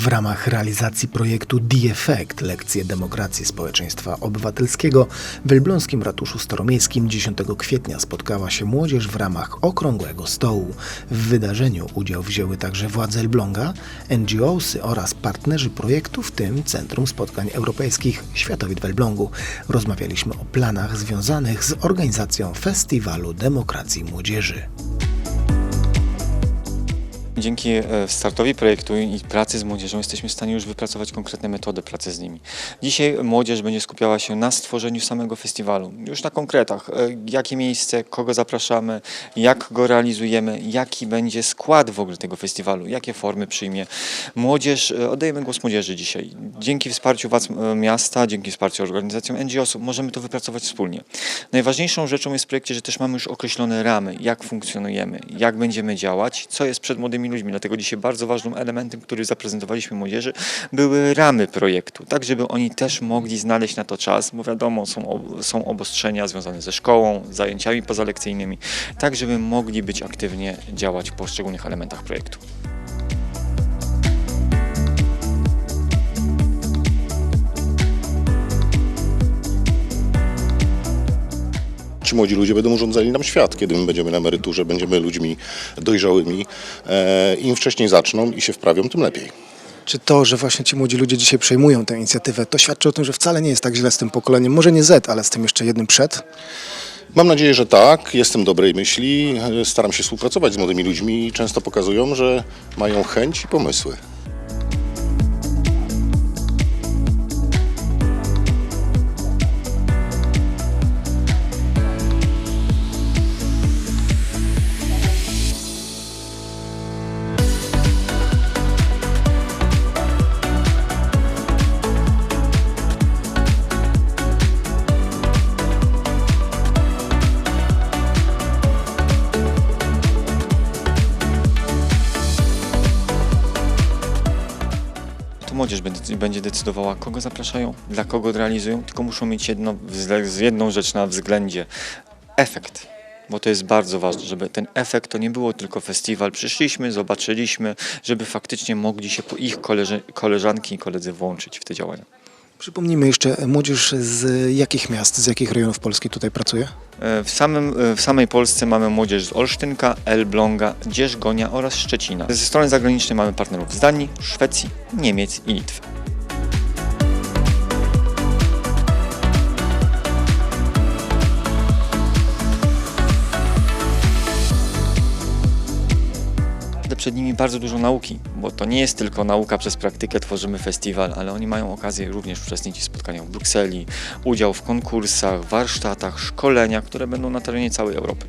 W ramach realizacji projektu The Effect Lekcje Demokracji Społeczeństwa Obywatelskiego w Elbląskim Ratuszu Staromiejskim 10 kwietnia spotkała się młodzież w ramach Okrągłego Stołu. W wydarzeniu udział wzięły także władze Elbląga, NGOsy oraz partnerzy projektu, w tym Centrum Spotkań Europejskich Światowit w Elblągu. Rozmawialiśmy o planach związanych z organizacją Festiwalu Demokracji Młodzieży. Dzięki e, startowi projektu i pracy z młodzieżą jesteśmy w stanie już wypracować konkretne metody pracy z nimi. Dzisiaj młodzież będzie skupiała się na stworzeniu samego festiwalu, już na konkretach, e, jakie miejsce, kogo zapraszamy, jak go realizujemy, jaki będzie skład w ogóle tego festiwalu, jakie formy przyjmie. Młodzież, e, oddajemy głos młodzieży dzisiaj. Dzięki wsparciu władz miasta, dzięki wsparciu organizacjom NGO-sów możemy to wypracować wspólnie. Najważniejszą rzeczą jest w projekcie, że też mamy już określone ramy, jak funkcjonujemy, jak będziemy działać, co jest przed młodymi ludźmi. Dlatego dzisiaj bardzo ważnym elementem, który zaprezentowaliśmy młodzieży, były ramy projektu, tak żeby oni też mogli znaleźć na to czas, bo wiadomo, są, są obostrzenia związane ze szkołą, zajęciami pozalekcyjnymi, tak żeby mogli być aktywnie działać w poszczególnych elementach projektu. Ci młodzi ludzie będą urządzali nam świat, kiedy my będziemy na emeryturze, będziemy ludźmi dojrzałymi. E, Im wcześniej zaczną i się wprawią, tym lepiej. Czy to, że właśnie ci młodzi ludzie dzisiaj przejmują tę inicjatywę, to świadczy o tym, że wcale nie jest tak źle z tym pokoleniem, może nie Z, ale z tym jeszcze jednym przed? Mam nadzieję, że tak. Jestem dobrej myśli. Staram się współpracować z młodymi ludźmi i często pokazują, że mają chęć i pomysły. To młodzież będzie- decydowała, kogo zapraszają, dla kogo realizują, tylko muszą mieć jedno, jedną rzecz na względzie. Efekt. Bo to jest bardzo ważne, żeby ten efekt to nie było tylko festiwal. Przyszliśmy, zobaczyliśmy, żeby faktycznie mogli się po ich koleżanki i koledzy włączyć w te działania. Przypomnijmy jeszcze, młodzież z jakich miast, z jakich rejonów Polski tutaj pracuje? E, W, samym, e, w samej Polsce mamy młodzież z Olsztynka, Elbląga, Dzierżgonia oraz Szczecina. Ze strony zagranicznej mamy partnerów z Danii, Szwecji, Niemiec i Litwy. Przed nimi bardzo dużo nauki, bo to nie jest tylko nauka przez praktykę, tworzymy festiwal, ale oni mają okazję również uczestniczyć w spotkaniach w Brukseli, udział w konkursach, warsztatach, szkoleniach, które będą na terenie całej Europy.